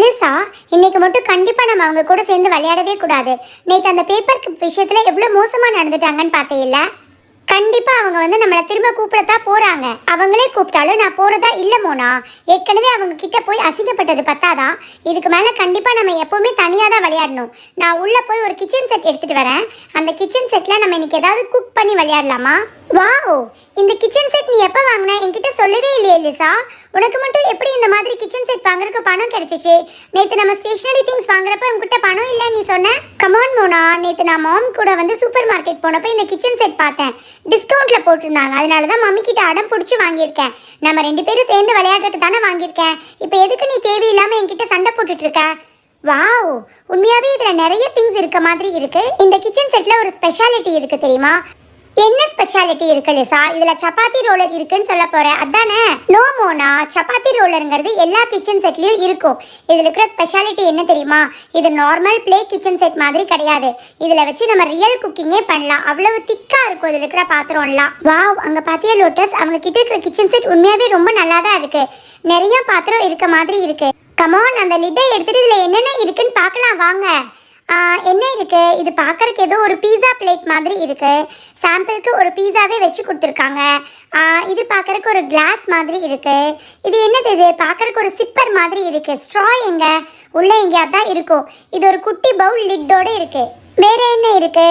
Lisa இன்னைக்கு மட்டும் கண்டிப்பாக நம்ம அவங்க கூட சேர்ந்து விளையாடவே கூடாது. நேற்று அந்த பேப்பர் விஷயத்தில் எவ்வளோ மோசமாக நடந்துட்டாங்கன்னு பார்த்தீங்கள கண்டிப்பாக அவங்க வந்து நம்மளை திரும்ப கூப்பிடத்தான் போகிறாங்க அவங்களே கூப்பிட்டாலும் நான் போகிறதா இல்லை மோனா. ஏற்கனவே அவங்க கிட்ட போய் அசிங்கப்பட்டது பத்தாதான். இதுக்கு மேலே கண்டிப்பாக நம்ம எப்போவுமே தனியாக தான் விளையாடணும். நான் உள்ளே போய் ஒரு கிச்சன் செட் எடுத்துகிட்டு வரேன். அந்த கிச்சன் செட்டில் நம்ம இன்றைக்கி ஏதாவது குக் பண்ணி விளையாடலாமா? வாவ்! இந்த கிச்சன் செட் நீ எப்போ வாங்கின? என்கிட்ட சொல்லவே இல்லையே லிசா. உனக்கு மட்டும் எப்படி இந்த மாதிரி கிச்சன் செட் வாங்குறதுக்கு பணம் கிடைச்சிச்சு? நேற்று நம்ம ஸ்டேஷனரி திங்ஸ் வாங்குறப்ப உங்ககிட்ட பணம் இல்லை நீ சொன்ன? Come on Mona. நேற்று நான் மாம் கூட வந்து சூப்பர் மார்க்கெட் போனப்போ இந்த கிச்சன் செட் பார்த்தேன். டிஸ்கவுண்ட்ல போட்டிருந்தாங்க. அதனால தான் மம்மி கிட்ட அடம் பிடிச்சி வாங்கியிருக்கேன். நம்ம ரெண்டு பேரும் சேர்ந்து விளையாடுறதுக்கு தானே வாங்கியிருக்கேன். இப்போ எதுக்கு நீ தேவையில்லாமல் என்கிட்ட சண்டை போட்டுட்டு இருக்க? வாவ் உண்மையாவே இதுல நிறைய திங்ஸ் இருக்க மாதிரி இருக்கு. இந்த கிச்சன் செட்ல ஒரு ஸ்பெஷாலிட்டி இருக்கு தெரியுமா? என்ன ஸ்பெஷாலிட்டி இருக்கு லிசா? இதுல சப்பாத்தி ரோலர் இருக்குன்னு சொல்ல போறேன். அதானே? நோ மோனா. சப்பாத்தி ரோலருங்கிறது எல்லா கிச்சன் செட்லயும் இருக்கும். இதுல இருக்கிற ஸ்பெஷாலிட்டி என்ன தெரியுமா? இது நார்மல் ப்ளே கிச்சன் செட் மாதிரி கிடையாது. இதுல வச்சு நம்ம ரியல் குக்கிங்கே பண்ணலாம். அவ்வளவு திக்கா இருக்கும் இதுல இருக்கிற பாத்திரம்லாம். வாவ் அங்க பாத்தியா லோட்டஸ் அவங்க கிட்ட இருக்கிற கிச்சன் செட் உண்மையாவே ரொம்ப நல்லா தான் இருக்கு. நிறைய பாத்திரம் இருக்க மாதிரி இருக்கு. கமான் அந்த லிட்டை எடுத்துட்டு இதுல என்னென்ன இருக்குன்னு பார்க்கலாம். வாங்க. என்ன இருக்குது இது பார்க்கறக்கு ஏதோ ஒரு பீஸா பிளேட் மாதிரி இருக்குது சாம்பிளுக்கு ஒரு பீஸாவே வச்சு கொடுத்துருக்காங்க. இது பார்க்குறக்கு ஒரு கிளாஸ் மாதிரி இருக்குது இது என்னது இது? பார்க்கறக்கு ஒரு சிப்பர் மாதிரி இருக்குது ஸ்ட்ரா எங்கே? உள்ளே எங்கேயா தான் இருக்கும். இது ஒரு குட்டி பவுல் லிட்டோட இருக்குது வேற என்ன இருக்கு?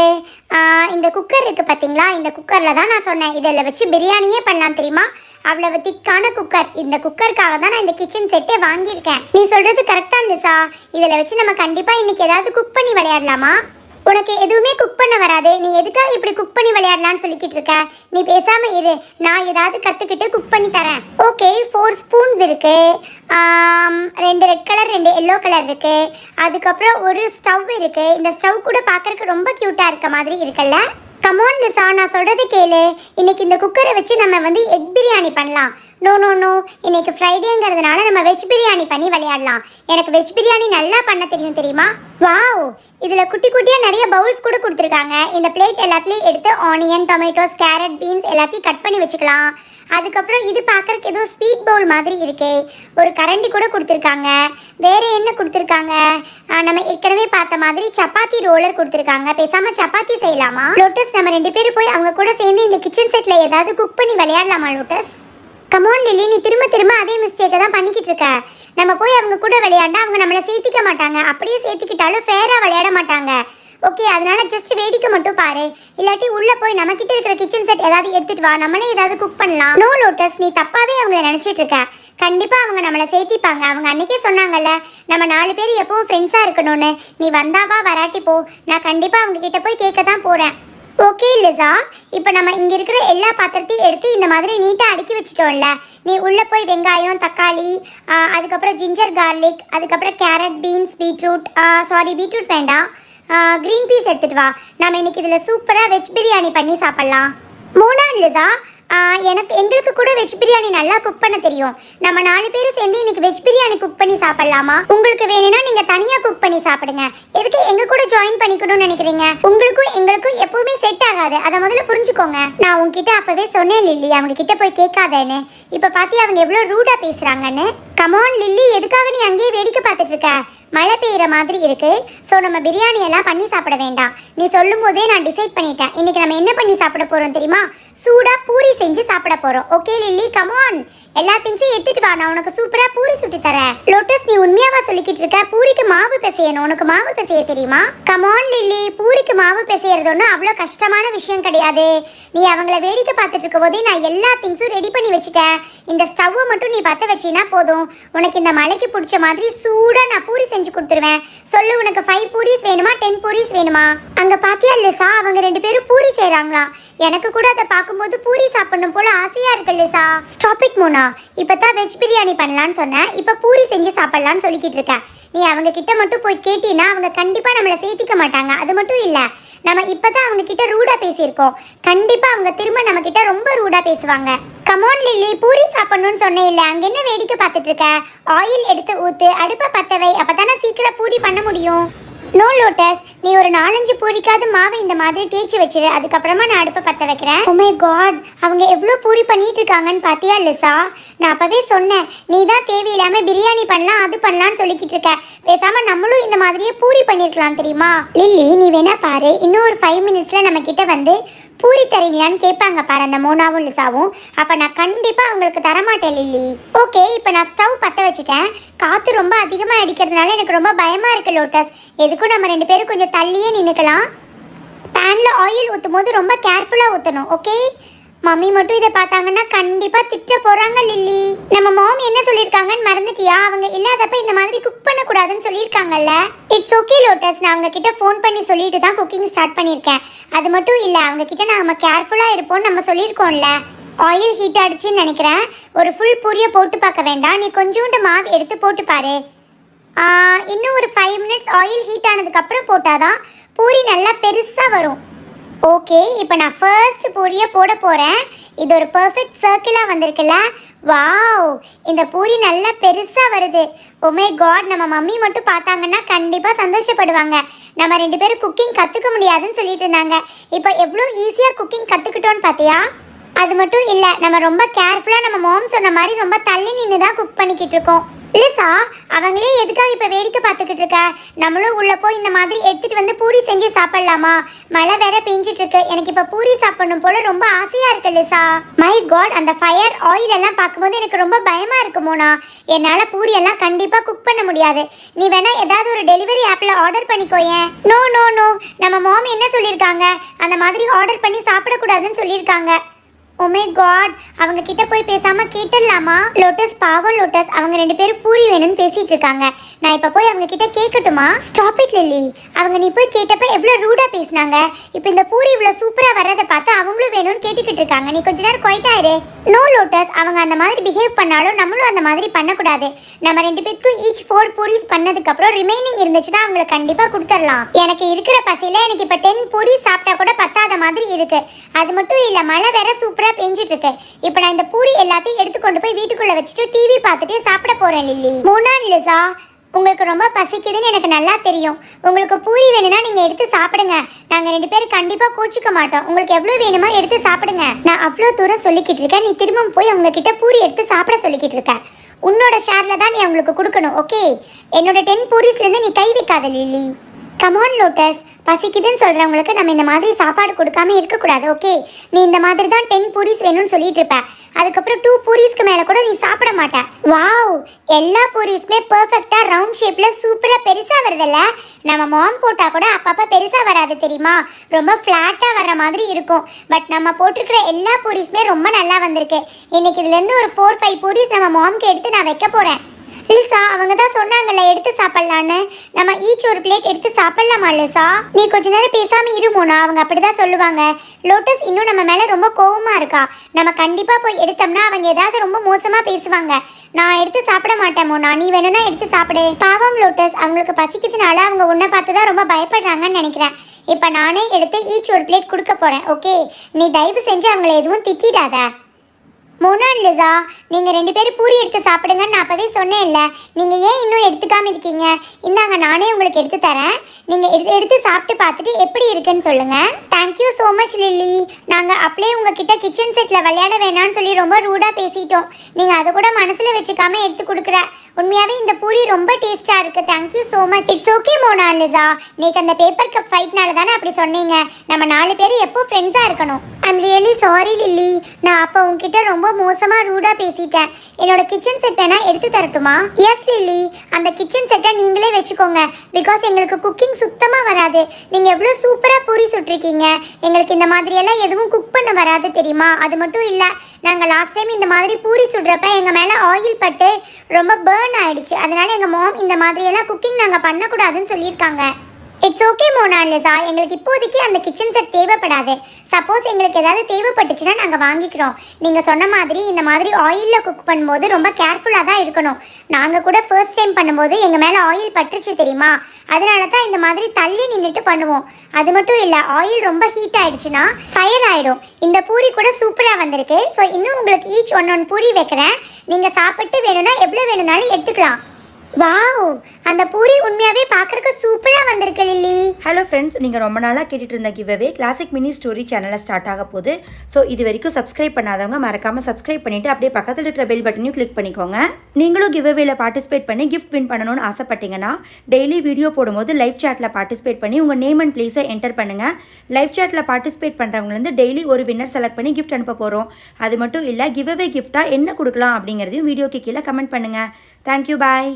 இந்த குக்கர் இருக்கு பார்த்தீங்களா இந்த குக்கரில் தான் நான் சொன்னேன். இதில் வச்சு பிரியாணியே பண்ணலாம் தெரியுமா? அவ்வளவு திக்கான குக்கர் இந்த குக்கருக்காக தான் நான் இந்த கிச்சன் செட்டே வாங்கியிருக்கேன். நீ சொல்றது கரெக்டா லிசா இதில் வச்சு நம்ம கண்டிப்பா இன்னைக்கு ஏதாவது குக் பண்ணி விளையாடலாமா? உனக்கு எதுவுமே குக் பண்ண வராது. நீ எதுக்காக இப்படி குக் பண்ணி விளையாடலான்னு சொல்லிக்கிட்டு இருக்க? நீ பேசாம இரு. நான் ஏதாவது கத்துக்கிட்டு குக் பண்ணி தரேன். ஓகே ஃபோர் ஸ்பூன்ஸ் இருக்கு. ரெண்டு ரெட் கலர் ரெண்டு எல்லோ கலர் இருக்கு. அதுக்கப்புறம் ஒரு ஸ்டவ் இருக்கு. இந்த ஸ்டவ் கூட பார்க்கறக்கு ரொம்ப கியூட்டா இருக்க மாதிரி இருக்குல்ல? கமோன் லிசா நான் சொல்றது கேளு. இன்னைக்கு இந்த குக்கரை வச்சு நம்ம வந்து எக் பிரியாணி பண்ணலாம். நோ நோ நோ இன்னைக்கு ஃப்ரைடேங்கிறதுனால நம்ம வெஜ் பிரியாணி பண்ணி விளையாடலாம். எனக்கு வெஜ் பிரியாணி நல்லா பண்ண தெரியும் தெரியுமா? வாவ் இதில் குட்டி குட்டியாக நிறைய பவுல்ஸ் கூட கொடுத்துருக்காங்க. இந்த பிளேட் எல்லாத்துலேயும் எடுத்து ஆனியன் டொமேட்டோஸ் கேரட் பீன்ஸ் எல்லாத்தையும் கட் பண்ணி வச்சுக்கலாம். அதுக்கப்புறம் இது பார்க்கறதுக்கு ஏதோ ஸ்வீட் பவுல் மாதிரி இருக்கே. ஒரு கரண்டி கூட கொடுத்துருக்காங்க. வேறு என்ன கொடுத்துருக்காங்க? நம்ம ஏற்கனவே பார்த்த மாதிரி சப்பாத்தி ரோலர் கொடுத்துருக்காங்க. பேசாமல் சப்பாத்தி செய்யலாமா? லோட்டஸ் நம்ம ரெண்டு பேரும் போய் அவங்க கூட சேர்ந்து இந்த கிச்சன் செட்டில் ஏதாவது குக் பண்ணி விளையாடலாமா லோட்டஸ் கமோன் லில்லி நீ திரும்ப திரும்ப அதே மிஸ்டேக்கை தான் பண்ணிக்கிட்டு இருக்க. நம்ம போய் அவங்க கூட விளையாண்டா அவங்க நம்மளை சேர்த்திக்க மாட்டாங்க. அப்படியே சேர்த்திக்கிட்டாலும் ஃபேராக விளையாட மாட்டாங்க. ஓகே அதனால ஜஸ்ட் வேடிக்கை மட்டும் பாரு. இல்லாட்டி உள்ளே போய் நம்ம கிட்ட இருக்கிற கிச்சன் செட் ஏதாவது எடுத்துட்டு வா. நம்மளே ஏதாவது குக் பண்ணலாம். நோ லோட்டஸ் நீ தப்பாவே அவங்கள நினைச்சிட்டு இருக்க. கண்டிப்பா அவங்க நம்மளை சேர்த்திப்பாங்க. அவங்க அன்னைக்கே சொன்னாங்கல்ல நம்ம நாலு பேர் எப்பவும் ஃப்ரெண்ட்ஸா இருக்கணும்னு. நீ வந்தாவா வராட்டி போ. நான் கண்டிப்பா அவங்க கிட்ட போய் கேட்க தான் போறேன். ஓகே லிசா இப்போ நம்ம இங்கே இருக்கிற எல்லா பாத்திரத்தையும் எடுத்து இந்த மாதிரி நீட்டாக அடுக்கி வச்சிட்டோம்ல. நீ உள்ளே போய் வெங்காயம் தக்காளி அதுக்கப்புறம் ஜிஞ்சர் கார்லிக் அதுக்கப்புறம் carrot beans beetroot sorry beetroot வேண்டாம். க்ரீன் பீஸ் எடுத்துகிட்டு வா. நம்ம இன்றைக்கி இதில் சூப்பராக வெஜ் பிரியாணி பண்ணி சாப்பிட்லாம். மூணாவது லிசா எனக்கு எங்களுக்கு கூட வெஜ் பிரியாணி நல்லா குக் பண்ண தெரியும். நம்ம நாலு பேரும் சேர்ந்து இன்னைக்கு வெஜ் பிரியாணி குக் பண்ணி சாப்பிடலாமா? உங்களுக்கு வேணும்னா நீங்கள் தனியாக குக் சாப்பிடுங்க. எதுக்கு எங்க கூட ஜாயின் பண்ணிக்கணும்னு நினைக்கிறீங்க? உங்களுக்கும் எங்களுக்கும் எப்பவுமே செட் ஆகாது. அதை முதல்ல புரிஞ்சுக்கோங்க. நான் உங்ககிட்ட அப்பவே சொன்னேன் லில்லி. அவங்க கிட்ட போய் கேட்காதேன்னு. இப்ப பாத்தி அவங்க எவ்வளவு ரூடா பேசுறாங்கன்னு? Come on Lily. எதுக்காக நீ அங்கேயே வேடிக்கை பார்த்துட்டு இருக்க? மழை பெய்யுற மாதிரி இருக்கு. ஸோ நம்ம பிரியாணி எல்லாம் பண்ணி சாப்பிட வேண்டாம். நீ சொல்லும் போதே நான் டிசைட் பண்ணிட்டேன். இன்னைக்கு நம்ம என்ன பண்ணி சாப்பிட போறோம் தெரியுமா? சூடா பூரி செஞ்சு சாப்பிட போறோம். ஓகே லில்லி கமான் எல்லா திங்ஸையும் எடுத்துட்டு வா. நான் உனக்கு சூப்பரா பூரி சுட்டு தரேன். லோட்டஸ் நீ உண்மையாவா சொல்லிக்கிட்டு இருக்க? பூரிக்கு மாவு பிசையணும். உனக்கு மாவு பிசைய தெரியுமா? கமான் லில்லி பூரிக்கு மாவு பிசையறது ஒன்றும் அவ்வளோ கஷ்டமான விஷயம் கிடையாது. நீ அவங்கள வேடிக்கை பார்த்துட்டு இருக்கும் போதே நான் எல்லா திங்ஸும் ரெடி வச்சுட்டேன் இந்த ஸ்டவ்வை மட்டும் நீ பற்ற வச்சினா போதும். உனக்கு இந்த மலைக்கு பிடிச்ச மாதிரி சூடாக நான் பூரி செஞ்சு கொடுத்துருவேன். சொல்லு உனக்கு ஃபைவ் பூரிஸ் வேணுமா டென் பூரிஸ் வேணுமா? அங்கே பார்த்தியா லிசா? அவங்க ரெண்டு பேரும் பூரி செய்கிறாங்களா எனக்கு கூட அதை பார்க்கும்போது பூரி சாப்பிடணும் போல ஆசையாக இருக்கு லிசா. Stop it Mona. இப்போ தான் வெஜ் பிரியாணி பண்ணலான்னு சொன்னேன். இப்போ பூரி செஞ்சு சாப்பிட்லான்னு சொல்லிக்கிட்டு இருக்கேன் நீ அவங்க கிட்ட மட்டும் போய் கேட்டீன்னா அவங்க கண்டிப்பாக நம்மளை சேர்த்திக்க மாட்டாங்க. அது மட்டும் இல்லை. நம்ம இப்பதான் அவங்க கிட்ட ரூடாக பேசியிருக்கோம். கண்டிப்பாக அவங்க திரும்ப நம்ம கிட்ட ரொம்ப ரூடாக பேசுவாங்க. கமோன் லில்லி பூரி சாப்பிடணும்னு சொன்னே இல்லை. அங்கே என்ன வேடிக்கை பார்த்துட்டு இருக்க? ஆயில் எடுத்து ஊற்று அடுப்பை பற்றவை வை. அப்பதானே சீக்கிரம் பூரி பண்ண முடியும். நோ லோட்டஸ் நீ ஒரு நாலஞ்சு பூரிக்காவது மாவு இந்த மாதிரி தேய்ச்சி வச்சிரு. அதுக்கப்புறமா நான் அடுப்பை பற்ற வைக்கிறேன். Oh உமே காட் அவங்க எவ்வளோ பூரி பண்ணிட்டு இருக்காங்கன்னு பார்த்தியா லிசா? நான் அப்போவே சொன்னேன். நீ தான் தேவையில்லாமல் பிரியாணி பண்ணலாம் அது பண்ணலாம்னு சொல்லிக்கிட்டு இருக்க. பேசாமல் நம்மளும் இந்த மாதிரியே பூரி பண்ணியிருக்கலாம் தெரியுமா? லில்லி நீ வேணா பாரு. இன்னும் ஒரு ஃபைவ் மினிட்ஸில் நம்ம கிட்ட வந்து பூரி தரீங்களான்னு கேட்பாங்க பாரு அந்த மோனாவும் லிசாவும். அப்போ நான் கண்டிப்பாக அவங்களுக்கு தரமாட்டேன் லில்லி. ஓகே இப்போ நான் ஸ்டவ் பற்ற வச்சுட்டேன். காற்று ரொம்ப அதிகமாக அடிக்கிறதுனால எனக்கு ரொம்ப பயமாக இருக்குது லோட்டஸ். எதுக்கும் நம்ம ரெண்டு பேரும் கொஞ்சம் தள்ளியே நின்றுக்கலாம் பேனில் ஆயில் ஊற்றும் போது ரொம்ப கேர்ஃபுல்லாக ஊற்றணும் ஓகே மம்மி மட்டும் இதை பார்த்தாங்கன்னா கண்டிப்பாக திட்ட போறாங்க லில்லி. நம்ம மாம் என்ன சொல்லியிருக்காங்கன்னு மறந்துட்டியா? அவங்க இல்லாதப்ப இந்த மாதிரி குக் பண்ணக்கூடாதுன்னு சொல்லியிருக்காங்கல்ல? இட்ஸ் ஓகே லோட்டஸ் நான் அவங்க கிட்ட ஃபோன் பண்ணி சொல்லிட்டு தான் குக்கிங் ஸ்டார்ட் பண்ணியிருக்கேன். அது மட்டும் இல்லை அவங்க கிட்ட நம்ம கேர்ஃபுல்லாக இருப்போம்னு நம்ம சொல்லியிருக்கோம்ல. ஆயில் ஹீட் ஆயிடுச்சுன்னு நினைக்கிறேன். ஒரு ஃபுல் பூரியை போட்டு பார்க்க வேண்டாம். நீ கொஞ்சோண்டு மாவு எடுத்து போட்டு பாரு. இன்னும் ஒரு ஃபைவ் மினிட்ஸ் ஆயில் ஹீட் ஆனதுக்கப்புறம் போட்டாதான் பூரி நல்லா பெருசாக வரும். ஓகே இப்போ நான் ஃபர்ஸ்ட் பூரியை போட போகிறேன் இது ஒரு பர்ஃபெக்ட் சர்க்கிளாக வந்திருக்குல்ல? வாவ் இந்த பூரி நல்லா பெருசாக வருது. Oh உமே காட் நம்ம மம்மி மட்டும் பார்த்தாங்கன்னா கண்டிப்பாக சந்தோஷப்படுவாங்க. நம்ம ரெண்டு பேரும் குக்கிங் கற்றுக்க முடியாதுன்னு சொல்லிட்டு இருந்தாங்க. இப்போ எவ்வளோ ஈஸியாக குக்கிங் கற்றுக்கிட்டோன்னு பார்த்தியா? அது மட்டும் இல்லை நம்ம ரொம்ப கேர்ஃபுல்லாக நம்ம மாம் சொன்ன மாதிரி ரொம்ப தள்ளி நின்று தான் குக் பண்ணிக்கிட்டு இருக்கோம். இல்லைசா அவங்களே எதுக்காக இப்போ வேடிக்கை பார்த்துக்கிட்டு இருக்க? நம்மளும் உள்ளே போய் இந்த மாதிரி எடுத்துகிட்டு வந்து பூரி செஞ்சு சாப்பிட்லாமா? மழை வேற பெஞ்சிட்டு இருக்கு. எனக்கு இப்போ பூரி சாப்பிடணும் போல ரொம்ப ஆசையாக இருக்கு இல்லைசா மை காட் அந்த ஃபயர் ஆயில் எல்லாம் பார்க்கும்போது எனக்கு ரொம்ப பயமாக இருக்குமோனா என்னால் பூரி எல்லாம் கண்டிப்பாக குக் பண்ண முடியாது. நீ வேணா ஏதாவது ஒரு டெலிவரி ஆப்பில் ஆர்டர் பண்ணிக்கோயேன் நோ நோ நோ நம்ம மாம் என்ன சொல்லியிருக்காங்க? அந்த மாதிரி ஆர்டர் பண்ணி சாப்பிடக்கூடாதுன்னு சொல்லியிருக்காங்க. Oh உமே காட் அவங்க கிட்ட போய் பேசாம கேட்டுடலாமா? லோட்டஸ் பாவம் லோட்டஸ் அவங்க ரெண்டு பேரும் பூரி வேணும்னு பேசிட்டு இருக்காங்க. நான் இப்ப போய் அவங்க கிட்ட கேட்கட்டுமா? ஸ்டாப் இட் லில்லி அவங்க நீ போய் கேட்டப்ப எவ்வளவு ரூடா பேசினாங்க. இப்போ இந்த பூரி இவ்வளவு சூப்பரா வர்றதை பார்த்து அவங்களும் வேணும்னு கேட்டுக்கிட்டு இருக்காங்க. நீ கொஞ்ச நேரம் குவைட்டாயிரு நோ லோட்டஸ் அவங்க அந்த மாதிரி பிஹேவ் பண்ணாலும் நம்மளும் அந்த மாதிரி பண்ணக்கூடாது. நம்ம ரெண்டு பேருக்கும் ஈச் ஃபோர் பூரிஸ் பண்ணதுக்கு அப்புறம் ரிமைனிங் இருந்துச்சுன்னா அவங்களுக்கு கண்டிப்பா கொடுத்துடலாம். எனக்கு இருக்கிற பசியில எனக்கு இப்ப டென் பூரி சாப்பிட்டா கூட பத்தாத மாதிரி இருக்கு. அது மட்டும் இல்ல மழை வேற சூப்பரா சூப்பராக பெஞ்சிட்ருக்கு இப்போ நான் இந்த பூரி எல்லாத்தையும் எடுத்து கொண்டு போய் வீட்டுக்குள்ளே வச்சுட்டு டிவி பார்த்துட்டே சாப்பிட போகிறேன் லில்லி. மூணான் லிசா. உங்களுக்கு ரொம்ப பசிக்குதுன்னு எனக்கு நல்லா தெரியும். உங்களுக்கு பூரி வேணும்னா நீங்கள் எடுத்து சாப்பிடுங்க. நாங்கள் ரெண்டு பேரும் கண்டிப்பாக கோச்சிக்க மாட்டோம். உங்களுக்கு எவ்வளோ வேணுமோ எடுத்து சாப்பிடுங்க. நான் அவ்வளோ தூரம் சொல்லிக்கிட்டு இருக்கேன். நீ திரும்பவும் போய் அவங்கக்கிட்ட பூரி எடுத்து சாப்பிட சொல்லிக்கிட்டு இருக்கேன் உன்னோட ஷேரில் தான் நீ அவங்களுக்கு கொடுக்கணும் ஓகே? என்னோட டென் பூரிஸ்லேருந்து நீ கை வைக்காத லில்லி. கமான் லோட்டஸ் பசிக்குதுன்னு சொல்கிறவங்களுக்கு நம்ம இந்த மாதிரி சாப்பாடு கொடுக்காம இருக்கக்கூடாது ஓகே நீ இந்த மாதிரி தான் டென் பூரிஸ் வேணும்னு சொல்லிட்டு இருப்ப. அதுக்கப்புறம் டூ பூரிஸ்க்கு மேலே கூட நீ சாப்பிட மாட்ட. வாவ் எல்லா பூரிஸுமே பர்ஃபெக்டாக ரவுண்ட் ஷேப்பில் சூப்பராக பெருசாக வருதில்ல? நம்ம மாம் போட்டால் கூட அப்பப்போ பெருசாக வராது தெரியுமா? ரொம்ப ஃப்ளாட்டாக வர்ற மாதிரி இருக்கும். பட் நம்ம போட்டிருக்கிற எல்லா பூரிஸுமே ரொம்ப நல்லா வந்திருக்கு. இன்னைக்கு இதுலேருந்து ஒரு ஃபோர் ஃபைவ் பூரிஸ் நம்ம மாம்க்கு எடுத்து நான் வைக்க போகிறேன் லிசா அவங்க தான் சொன்னாங்கல்ல எடுத்து சாப்பிடலான்னு. நம்ம ஈச் ஒரு பிளேட் எடுத்து சாப்பிடலாமா லிசா? நீ கொஞ்ச நேரம் பேசாம இருமோனா அவங்க அவங்க அப்படிதான் சொல்லுவாங்க. லோட்டஸ் இன்னும் நம்ம மேல ரொம்ப கோவமா இருக்கா? நம்ம கண்டிப்பா போய் எடுத்தோம்னா அவங்க ஏதாவது ரொம்ப மோசமா பேசுவாங்க. நான் எடுத்து சாப்பிட மாட்டேன் மோனா. நீ வேணும்னா எடுத்து சாப்பிடு. பாவம் லோட்டஸ். அவங்களுக்கு பசிக்கிறதுனால அவங்க உன்னை பார்த்து தான் ரொம்ப பயப்படுறாங்கன்னு நினைக்கிறேன். இப்போ நானே எடுத்து ஈச் ஒரு பிளேட் கொடுக்க போறேன் ஓகே நீ தயவு செஞ்சு அவங்கள எதுவும் திட்டிடாத. மோனாலிசா லிசா ரெண்டு பேரும் பூரி எடுத்து சாப்பிடுங்கன்னு நான் அப்பவே சொன்னேன்ல. நீங்கள் ஏன் இன்னும் எடுத்துக்காமல் இருக்கீங்க? இந்தாங்க நானே உங்களுக்கு எடுத்து தரேன். நீங்கள் எடுத்து எடுத்து சாப்பிட்டு பார்த்துட்டு எப்படி இருக்குன்னு சொல்லுங்கள் தேங்க்யூ ஸோ மச் லில்லி நாங்கள் அப்படியே உங்ககிட்ட கிச்சன் செட்டில் விளையாட வேணாம்னு சொல்லி ரொம்ப ரூடாக பேசிட்டோம். நீங்கள் அதை கூட மனசில் வச்சுக்காம எடுத்து கொடுக்குற. உண்மையாகவே இந்த பூரி ரொம்ப டேஸ்ட்டாக இருக்குது thank you so much it's okay Monalisa நேற்று அந்த பேப்பர் கப் ஃபைட்னால தானே அப்படி சொன்னீங்க. நம்ம நாலு பேர் எப்போ ஃப்ரெண்ட்ஸாக இருக்கணும்? ஐம் ரியலி சாரி லில்லி நான் அப்போ உங்ககிட்ட ரொம்ப மோசமாக ரூடாக பேசிட்டேன். என்னோட கிச்சன் செட் வேணா எடுத்து தரட்டுமா? எஸ் லில்லி அந்த கிச்சன் செட்டை நீங்களே வச்சுக்கோங்க. பிகாஸ் எங்களுக்கு குக்கிங் சுத்தமாக வராது. நீங்கள் எவ்வளோ சூப்பராக பூரி சுட்டிருக்கீங்க. எங்களுக்கு இந்த மாதிரியெல்லாம் எதுவும் குக் பண்ண வராது தெரியுமா? அது மட்டும் இல்லை நாங்கள் லாஸ்ட் டைம் இந்த மாதிரி பூரி சுடுறப்ப எங்கள் மேலே ஆயில் பட்டு ரொம்ப பேர்ன் ஆயிடுச்சு. அதனால எங்கள் மாம் இந்த மாதிரியெல்லாம் குக்கிங் நாங்கள் பண்ணக்கூடாதுன்னு சொல்லியிருக்காங்க. இட்ஸ் ஓகே மோனாலிசா எங்களுக்கு இப்போதைக்கு அந்த கிச்சன் செட் தேவைப்படாது. சப்போஸ் எங்களுக்கு ஏதாவது தேவைப்பட்டுச்சுன்னா நாங்கள் வாங்கிக்கிறோம். நீங்கள் சொன்ன மாதிரி இந்த மாதிரி ஆயிலில் குக் பண்ணும்போது ரொம்ப கேர்ஃபுல்லாக தான் இருக்கணும். நாங்கள் கூட ஃபர்ஸ்ட் டைம் பண்ணும்போது எங்கள் மேலே ஆயில் பட்டுருச்சு தெரியுமா? அதனால தான் இந்த மாதிரி தள்ளி நின்றுட்டு பண்ணுவோம். அது மட்டும் இல்லை ஆயில் ரொம்ப ஹீட் ஆயிடுச்சுன்னா ஃபயர் ஆகிடும் இந்த பூரி கூட சூப்பராக வந்திருக்கு. ஸோ இன்னும் உங்களுக்கு ஈச் ஒன் ஒன் பூரி வைக்கிறேன். நீங்கள் சாப்பிட்டு வேணும்னா எவ்வளோ வேணும்னாலும் எடுத்துக்கலாம். வாவ் அந்த பூரி உண்மையாவே பார்க்கறதுக்கு சூப்பரா வந்திருக்கு லில்லி. ஹலோ ஃப்ரெண்ட்ஸ் நீங்கள் ரொம்ப நாளாக கேட்டுட்டு இருந்த கிவ்அவே கிளாசிக் மினி ஸ்டோரி சேனலில் ஸ்டார்ட் ஆக போகுது. ஸோ இது வரைக்கும் சப்ஸ்கிரைப் பண்ணாதவங்க மறக்காமல் சப்ஸ்கிரைப் பண்ணிவிட்டு அப்படியே பக்கத்தில் இருக்கிற பெல் பட்டனையும் கிளிக் பண்ணிக்கோங்க. நீங்களும் கிவ்அவேல பார்ட்டிசிபேட் பண்ணி கிஃப்ட் வின் பண்ணணும்னு ஆசைப்பட்டீங்கன்னா டெய்லி வீடியோ போடும்போது லைவ் சேட்டில் பார்ட்டிசிபேட் பண்ணி உங்கள் நேம் அண்ட் பிளேஸை என்டர் பண்ணுங்கள் லைவ் சேட்டில் பார்ட்டிசிபேட் பண்ணுறவங்கலேருந்து டெய்லி ஒரு வின்னர் செலக்ட் பண்ணி கிஃப்ட் அனுப்ப போகிறோம் அது மட்டும் இல்லை கிவ்அவே கிஃப்ட்டாக என்ன கொடுக்கலாம் அப்படிங்கிறதையும் வீடியோக்கு கீழே கமெண்ட் பண்ணுங்க. Thank you bye